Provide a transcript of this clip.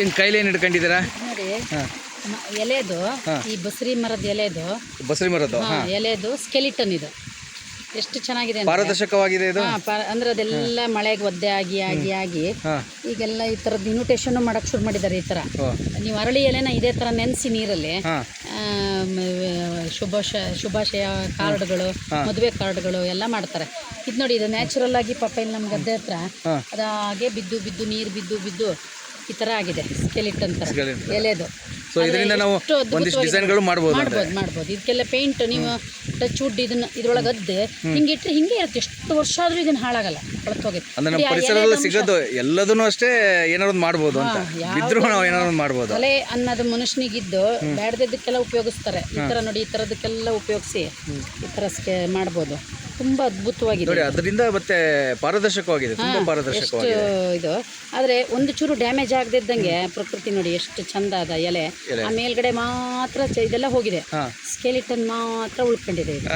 ಇನ್ನು ಕೈಲಿ ಏನ್ ಹಿಡ್ಕೊಂಡಿದ್ದೀರಾ? ನೋಡಿ ಹಾಂ. ಮ- ಎಲೆದು ಈ ಬಸರಿ ಮರದ ಎಲೆದು. ಬಸರಿ ಮರದ್ದು ಹಾ, ಎಲೆದು ಸ್ಕೆಲಿಟನ್ ಇದು. ಎಷ್ಟು ಚೆನ್ನಾಗಿದೆ ಅಂದ್ರೆ ಪಾರದರ್ಶಕವಾಗಿದೆ ಇದು? ಹಾ, ಅಂದ್ರೆ ಅದೆಲ್ಲ ಮಳೆಗೆ ಒದ್ದೆ ಆಗಿ ಆಗಿ ಆಗಿ. ಹಾಂ. ಈಗೆಲ್ಲ ಈ ಥರದ್ದು ಇನ್ವಿಟೇಷನ್ ಮಾಡಕ್ ಶುರು ಮಾಡಿದ್ದಾರೆ ಈ ತರ. ಓ. ನೀವು ಅರಳಿ ಎಲೆನ ಇದೇ ತರ ನೆನ್ಸಿ ನೀರಲ್ಲಿ ಹಾಂ. ಆಮ್, ಶುಭಾಶ ಶುಭಾಶಯ ಕಾರ್ಡ್ಗಳು ಮದುವೆ ಕಾರ್ಡ್ಗಳು ಎಲ್ಲ ಮಾಡ್ತಾರೆ. ಇದು ನೋಡಿ ಇದು ನ್ಯಾಚುರಲ್ ಆಗಿ ಪಾಪ ಇಲ್ಲಿ ನಮ್ಮ ಗದ್ದೆ ಹತ್ರ ಅದಾಗೆ ಅದು ಹಾಗೆ ಬಿದ್ದು ಬಿದ್ದು ನೀರು ಬಿದ್ದು ಬಿದ್ದು ಈ ತರ ಆಗಿದೆ ಸ್ಕೆಲಿಟನ್ ಥರ Skeleton. ಎಲೆದು. ಸೊ ಇದರಿಂದ ನಾವು ಒಂದಿಷ್ಟು. ಡಿಸೈನ್ಗಳು ಮಾಡ್ಬೋದು ಮಾಡ್ಬೋದು ಮಾಡ್ಬೋದು. ಇದಕ್ಕೆಲ್ಲ ಪೇಂಟ್ ನೀವು ಟಚ್ ವುಡ್ ಇದನ್ನ ಇದ್ರೊಳಗೆ ಅದ್ದೆ ಹಿಂಗೆ ಇಟ್ಟರೆ ಹಿಂಗೆ ಇರುತ್ತೆ. ಎಷ್ಟು ವರ್ಷ ಆದ್ರೂ ಇದನ್ನ ಹಾಳಾಗಲ್ಲ ಕೊಳತೋಗುತ್ತೆ ಅಂದ್ರೆ ನಮ್ಮ ಪರಿಸರದಲ್ಲಿ ಸಿಗೋದು ಎಲ್ಲದನ್ನು ಅಷ್ಟೇ ಏನಾದ್ರು ಮಾಡ್ಬೋದು ಅಂತ. ಇದ್ರು ನಾವು ಏನಾದ್ರು ಮಾಡ್ಬೋದು. ಕಲೆ ಅನ್ನೋದು ಮನುಷ್ಯನಿಗಿದ್ದು ಬ್ಯಾಡ್ದಿದ್ದಕ್ಕೆಲ್ಲ ಉಪಯೋಗಿಸ್ತಾರೆ. ಈ ಥರ ನೋಡಿ ಈ ಥರದಕ್ಕೆಲ್ಲ ಉಪಯೋಗಿಸಿ ಈ ಥರ ಸ್ಕೆ ಮಾಡ್ಬೋದು. ತುಂಬ ಅದ್ಭುತವಾಗಿದೆ. ನೋಡಿ ಅದರಿಂದ ಮತ್ತೆ ಪಾರದರ್ಶಕವಾಗಿದೆ ತುಂಬಾ ಎಷ್ಟು ಪಾರದರ್ಶಕವಾಗಿದೆ. ಇದು. ಆದರೆ ಒಂದು ಚೂರು ಡ್ಯಾಮೇಜ್ ಆಗದಿದ್ದಂಗೆ ಪ್ರಕೃತಿ ನೋಡಿ ಎಷ್ಟು ಚಂದ ಅದ ಎಲೆ. ಆ ಮೇಲ್ಗಡೆ ಮಾತ್ರ ಚ- ಇದೆಲ್ಲ ಹೋಗಿದೆ. ಹಾಂ. ಸ್ಕೆಲಿಟನ್ ಮಾತ್ರ ಉಳ್ಕೊಂಡಿದೆ ಇದು.